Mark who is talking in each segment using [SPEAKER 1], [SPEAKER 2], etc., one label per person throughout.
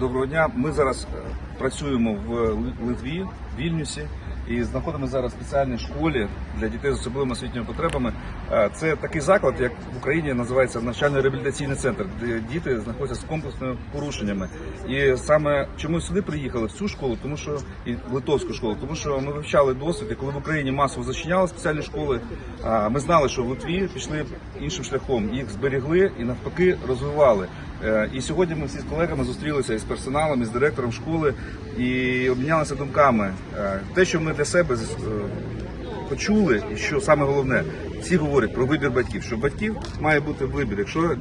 [SPEAKER 1] Доброго дня. Ми зараз е, працюємо в Ли- Литві, в Вільнюсі, і знаходимося зараз в спеціальній школі для дітей з особливими освітніми потребами. Е, Це такий заклад, як в Україні називається навчально-реабілітаційний центр, де діти знаходяться з комплексними порушеннями. І саме чому сюди приїхали в цю школу, тому що і в литовську школу, тому що ми вивчали досвід, і коли в Україні масово зачиняли спеціальні школи, ми знали, що в Литві пішли іншим шляхом. Їх зберігли і навпаки розвивали. Е, І сьогодні ми всі з колегами зустрілися із персоналом, із директором школи і обмінялися думками. Е, Те, що ми для себе е, почули, і що саме головне, всі говорять про вибір батьків, що батьків має бути вибір. Якщо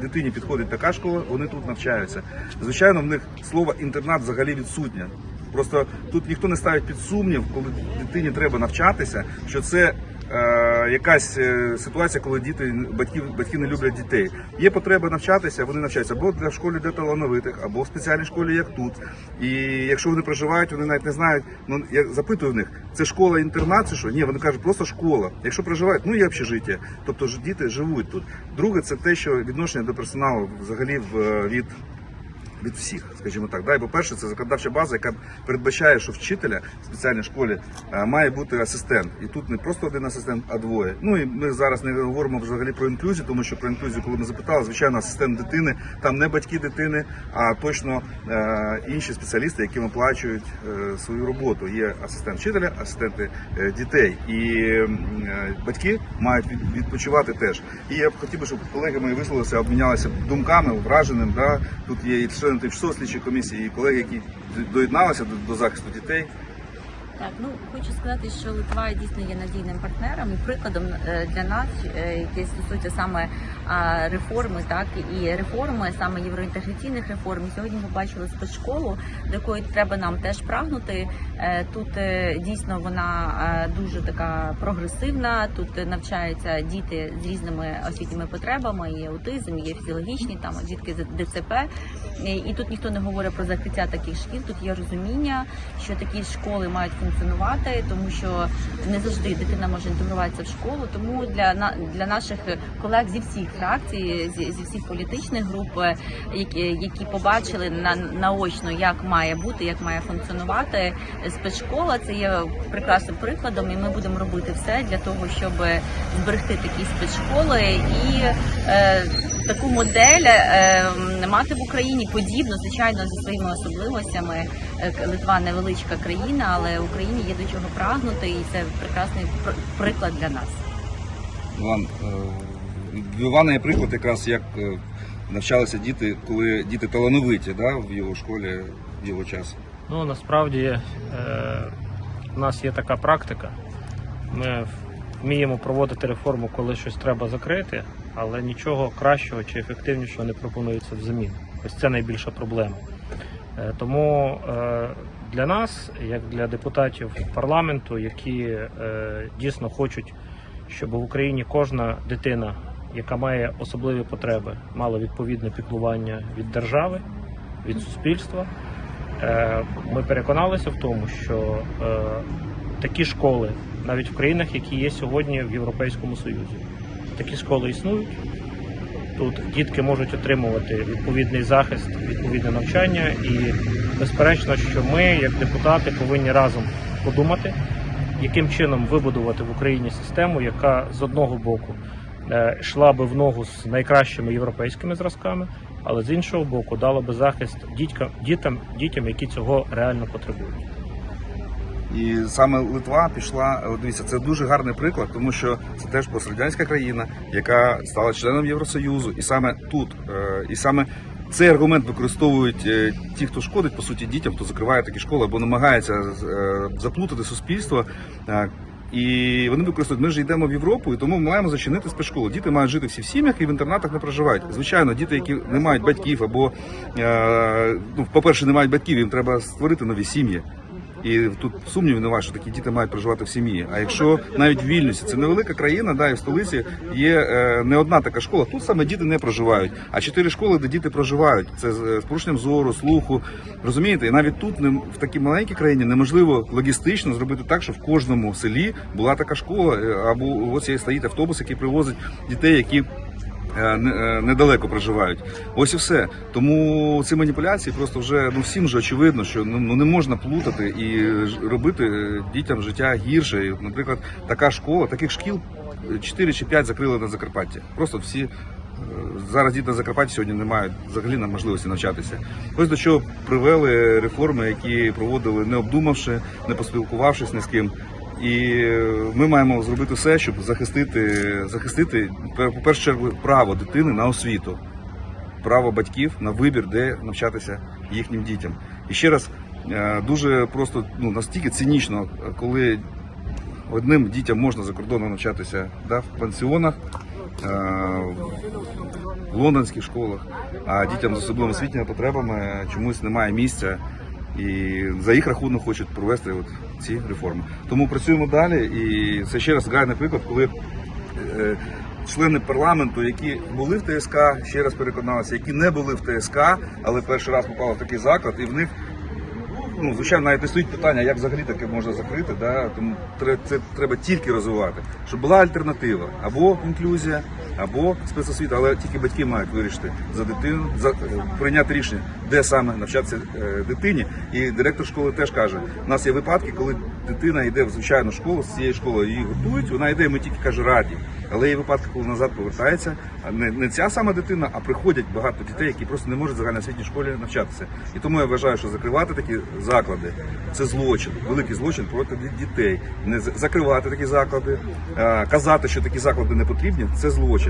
[SPEAKER 1] дитині підходить така школа, вони тут навчаються. Звичайно, в них слово інтернат взагалі відсутнє. Просто тут ніхто не ставить під сумнів, коли дитині треба навчатися, що це е, якась е, ситуація, коли діти батьки, батьки не люблять дітей. Є потреба навчатися, вони навчаються або в школі для талановитих, або в спеціальній школі, як тут. І якщо вони проживають, вони навіть не знають. Ну я запитую в них, це школа інтернат, чи що? Ні, вони кажуть, просто школа. Якщо проживають, ну є общежиття. Тобто діти живуть тут. Друге, це те, що відношення до персоналу взагалі в від від всіх, скажімо так. Да, і по-перше, це законодавча база, яка передбачає, що вчителя в спеціальній школі е, має бути асистент. І тут не просто один асистент, а двоє. Ну і ми зараз не говоримо взагалі про інклюзію, тому що про інклюзію, коли ми запитали, звичайно, асистент дитини, там не батьки дитини, а точно е, інші спеціалісти, яким оплачують е, свою роботу. Є асистент вчителя, асистенти дітей. І батьки мають від- відпочивати теж. І я б хотів би, щоб колеги мої висловилися, обмінялися думками, враженим. Да? Тут є і члени тимчасової слідчої комісії, і колеги, які доєдналися до, до захисту дітей.
[SPEAKER 2] Так, ну хочу сказати, що Литва дійсно є надійним партнером і прикладом е, для нас, який яке стосується саме реформи, так і реформи, саме євроінтеграційних реформ. Сьогодні ми бачили спецшколу, до якої треба нам теж прагнути. Е, Тут е, дійсно вона е, дуже така прогресивна. Тут навчаються діти з різними освітніми потребами. Є аутизм, є фізіологічні там дітки з ДЦП. І тут ніхто не говорить про закриття таких шкіл. Тут є розуміння, що такі школи мають функціонувати, тому що не завжди дитина може інтегруватися в школу. Тому для для наших колег зі всіх фракцій, зі, зі всіх політичних груп, які, які побачили на наочно, як має бути, як має функціонувати спецшкола, це є прекрасним прикладом, і ми будемо робити все для того, щоб зберегти такі спецшколи і. Е, Таку модель е, мати в Україні подібно, звичайно, зі своїми особливостями. Е, Литва невеличка країна, але Україні є до чого прагнути, і це прекрасний приклад для нас.
[SPEAKER 1] Іван, е, в Івана є приклад якраз як е, навчалися діти, коли діти талановиті да, в його школі в його час.
[SPEAKER 3] Ну насправді е, у нас є така практика. Ми вміємо проводити реформу, коли щось треба закрити, але нічого кращого чи ефективнішого не пропонується взамін. Ось це найбільша проблема. Е, тому е, для нас, як для депутатів парламенту, які дійсно хочуть, щоб в Україні кожна дитина, яка має особливі потреби, мала відповідне піклування від держави, від суспільства. Е, Ми переконалися в тому, що е, такі школи, навіть в країнах, які є сьогодні в Європейському Союзі, такі школи існують. Тут дітки можуть отримувати відповідний захист, відповідне навчання, і безперечно, що ми, як депутати, повинні разом подумати, яким чином вибудувати в Україні систему, яка з одного боку е, йшла би в ногу з найкращими європейськими зразками, але з іншого боку дала би захист дітям, дітям, які цього реально потребують.
[SPEAKER 1] І саме Литва пішла. Дивіться, це дуже гарний приклад, тому що це теж пострадянська країна, яка стала членом Євросоюзу, і саме тут, е, і саме цей аргумент використовують е, ті, хто шкодить по суті дітям, хто закриває такі школи або намагається е, заплутати суспільство. І вони використовують, ми ж йдемо в Європу, і тому ми маємо зачинити спецшколу. Діти мають жити всі в сім'ях і в інтернатах не проживають. Звичайно, діти, які не мають батьків, або е, ну, по-перше, не мають батьків, їм треба створити нові сім'ї. І тут сумнівів немає, що такі діти мають проживати в сім'ї. А якщо навіть в Вільнюсі, це невелика країна, да, і в столиці є е, не одна така школа. Тут саме діти не проживають, а чотири школи, де діти проживають. Це з, е, порушенням зору, слуху. Розумієте, і навіть тут в такій маленькій країні неможливо логістично зробити так, щоб в кожному селі була така школа, е, або ось є стоїть автобус, який привозить дітей, які недалеко проживають. Ось і все. Тому ці маніпуляції просто вже ну всім же очевидно, що ну, ну не можна плутати і робити е, дітям життя гірше. Наприклад, така школа, таких шкіл 4 чи 5 закрили на Закарпатті. Просто всі. е, Зараз діти на Закарпатті сьогодні не мають взагалі на можливості навчатися. Ось до чого привели реформи, які проводили не обдумавши, не поспілкувавшись ні з ким. І ми маємо зробити все, щоб захистити, захистити по першу чергу право дитини на освіту, право батьків на вибір, де навчатися їхнім дітям. І ще раз е, дуже просто ну настільки цинічно, коли одним дітям можна за кордоном навчатися да, в пансіонах, е, в лондонських школах, а дітям з особливими освітніми потребами чомусь немає місця. І за їх рахунок хочуть провести от ці реформи. Тому працюємо далі. І це ще раз гарний приклад, коли е, члени парламенту, які були в ТСК, ще раз переконалися, які не були в ТСК, але перший раз попали в такий заклад, і в них ну, звичайно, навіть не стоїть питання, як взагалі таке можна закрити. Да? Тому це треба тільки розвивати, щоб була альтернатива або інклюзія, або спецосвіта, але тільки батьки мають вирішити за дитину, за е, прийняти рішення, де саме навчатися е, дитині. І директор школи теж каже: у нас є випадки, коли дитина йде в звичайну школу, з цієї школи її готують, вона йде, ми тільки каже раді. Але є випадки, коли назад повертається не, не ця сама дитина, а приходять багато дітей, які просто не можуть в загальноосвітній школі навчатися. І тому я вважаю, що закривати такі заклади це злочин, великий злочин проти дітей. Не закривати такі заклади, казати, що такі заклади не потрібні, це злочин.